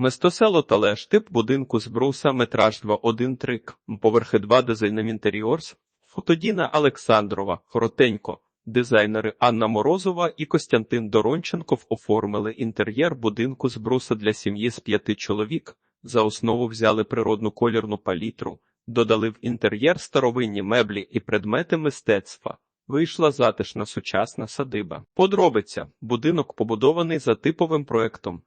Мистосело Талеш, тип будинку з бруса, метраж 2.1 трик, поверхи 2 дизайном інтеріорс, Фотодіна Олександрова, коротенько. Дизайнери Анна Морозова і Костянтин Доронченков оформили інтер'єр будинку з бруса для сім'ї з п'яти чоловік. За основу взяли природну колірну палітру, додали в інтер'єр старовинні меблі і предмети мистецтва. Вийшла затишна сучасна садиба. Подробиця. Будинок побудований за типовим проектом.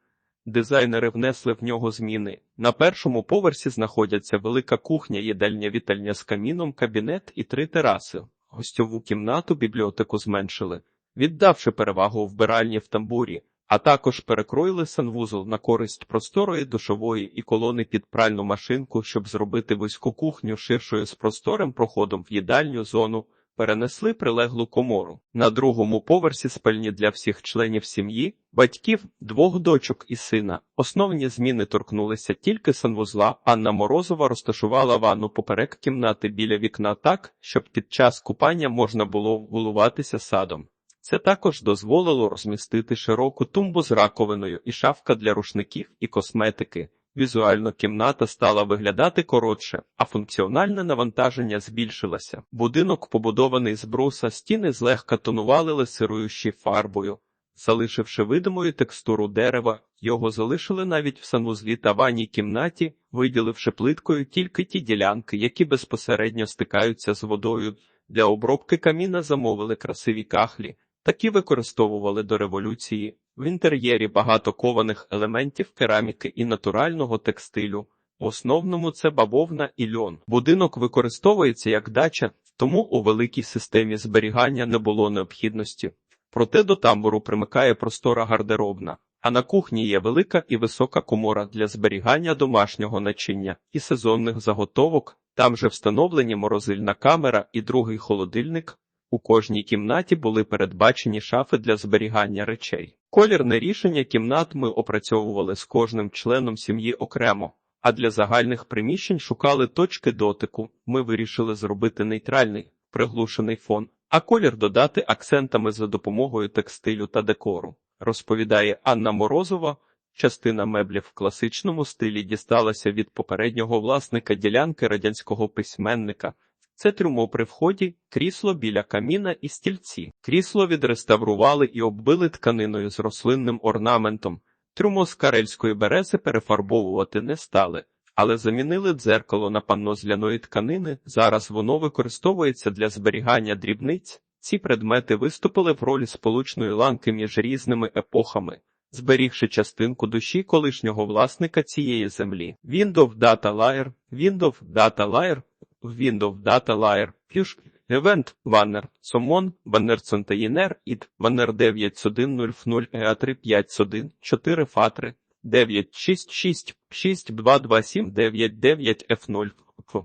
Дизайнери внесли в нього зміни. На першому поверсі знаходяться велика кухня, їдальня, вітальня з каміном, кабінет і три тераси. Гостьову кімнату бібліотеку зменшили, віддавши перевагу вбиральні в тамбурі, а також перекроїли санвузол на користь просторої душової і колони під пральну машинку, щоб зробити вузьку кухню ширшою з просторим проходом в їдальню зону. Перенесли прилеглу комору. На другому поверсі спальні для всіх членів сім'ї, батьків, двох дочок і сина. Основні зміни торкнулися тільки санвузла. Анна Морозова розташувала ванну поперек кімнати біля вікна так, щоб під час купання можна було вгулуватися садом. Це також дозволило розмістити широку тумбу з раковиною і шафка для рушників і косметики. Візуально кімната стала виглядати коротше, а функціональне навантаження збільшилося. Будинок, побудований з бруса, стіни злегка тонували лесируючи фарбою. Залишивши видимою текстуру дерева, його залишили навіть в санвузлі та ванній кімнаті, виділивши плиткою тільки ті ділянки, які безпосередньо стикаються з водою. Для обробки каміна замовили красиві кахлі, такі використовували до революції. В інтер'єрі багато кованих елементів кераміки і натурального текстилю. В основному це бавовна і льон. Будинок використовується як дача, тому у великій системі зберігання не було необхідності. Проте до тамбуру примикає простора гардеробна, а на кухні є велика і висока комора для зберігання домашнього начиння і сезонних заготовок. Там же встановлені морозильна камера і другий холодильник. У кожній кімнаті були передбачені шафи для зберігання речей. Колірне рішення кімнат ми опрацьовували з кожним членом сім'ї окремо, а для загальних приміщень шукали точки дотику. Ми вирішили зробити нейтральний, приглушений фон, а колір додати акцентами за допомогою текстилю та декору. Розповідає Анна Морозова. Частина меблів в класичному стилі дісталася від попереднього власника ділянки радянського письменника. Це трюмо при вході, крісло біля каміна і стільці. Крісло відреставрували і оббили тканиною з рослинним орнаментом. Трюмо з карельської берези перефарбовувати не стали, але замінили дзеркало на панно з тканини. Зараз воно використовується для зберігання дрібниць. Ці предмети виступили в ролі сполучної ланки між різними епохами. Зберігши частинку душі колишнього власника цієї землі. Windows Data Layer, Windows Data Layer, Windows Data Layer, Fuse, Event, Banner, Summon, Banner Container, ID, Banner 9100 EA351, 4 Фатри, 966 6227 99 F0,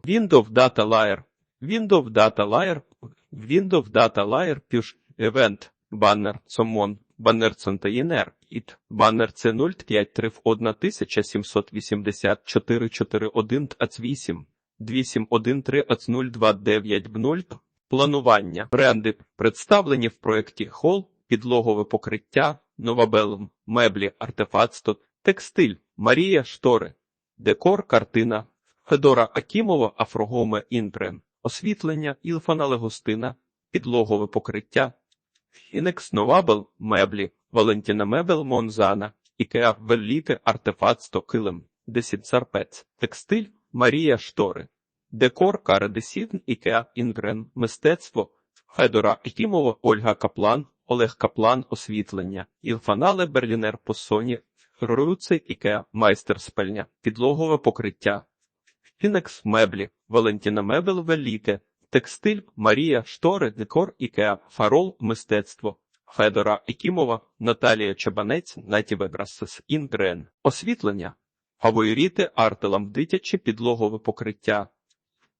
Windows Data Layer, Windows Data Layer, Windows Data Layer, Fuse, Event, Banner, Summon, Баннер Центаїнер, ІТ, баннер це 053 в 1784 41 АЦ 8, 2813 АЦ 0290 0, планування, бренди, представлені в проєкті Хол, підлогове покриття, новабелом, меблі, артефактство, текстиль, Марія Штори, декор, картина, Федора Акімова, Афрогоме. Інтрен, освітлення, Ілфана Легостина, підлогове покриття, Фінекс. Новабел меблі, Валентіна Мебел. Монзана, Ікеа. Веліте Артефактство Килим, Десід Сарпец, Текстиль. Марія Штори, Декор. Каре Десідн, Ікеа. Інгрен, Мистецтво. Федора Акімова, Ольга Каплан, Олег Каплан, Освітлення, Ілфанале Берлінер Посоні, Руци Ікеа, Майстер Спельня, Підлогове покриття, Фінекс Меблі, Валентіна Мебел Веліте, Текстиль, Марія, Штори, Декор, Ікеа, Фарол, Мистецтво, Федора Екімова, Наталія Чабанець, Натіве Брасес, Інгрен, Освітлення, Фаворіти, Артелам, Дитяче, підлогове покриття,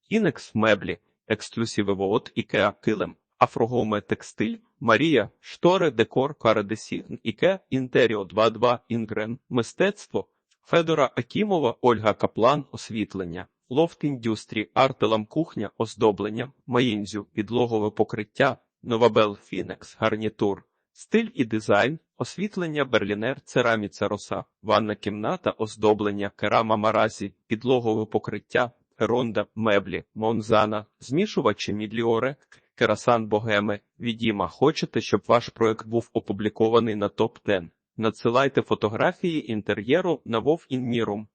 Інекс, Меблі, Ексклюсиви Воот, Ікеа, Килим, Афрогоме Текстиль, Марія, Штори, Декор, Карадесі, Іке, Інтеріо 22, Інгрен, Мистецтво, Федора Акімова, Ольга Каплан, Освітлення. Лофт індюстрі, артелам кухня, оздоблення, маїнзю, підлогове покриття, новабел Фінекс, гарнітур, стиль і дизайн, Освітлення Берлінер, цераміця роса, ванна кімната, оздоблення, керама маразі, підлогове покриття, ронда, меблі, монзана, змішувачі мідліоре, керасан Богеме, відіма. Хочете, щоб ваш проект був опублікований на топ 10 Надсилайте фотографії інтер'єру на Вов Інмірум.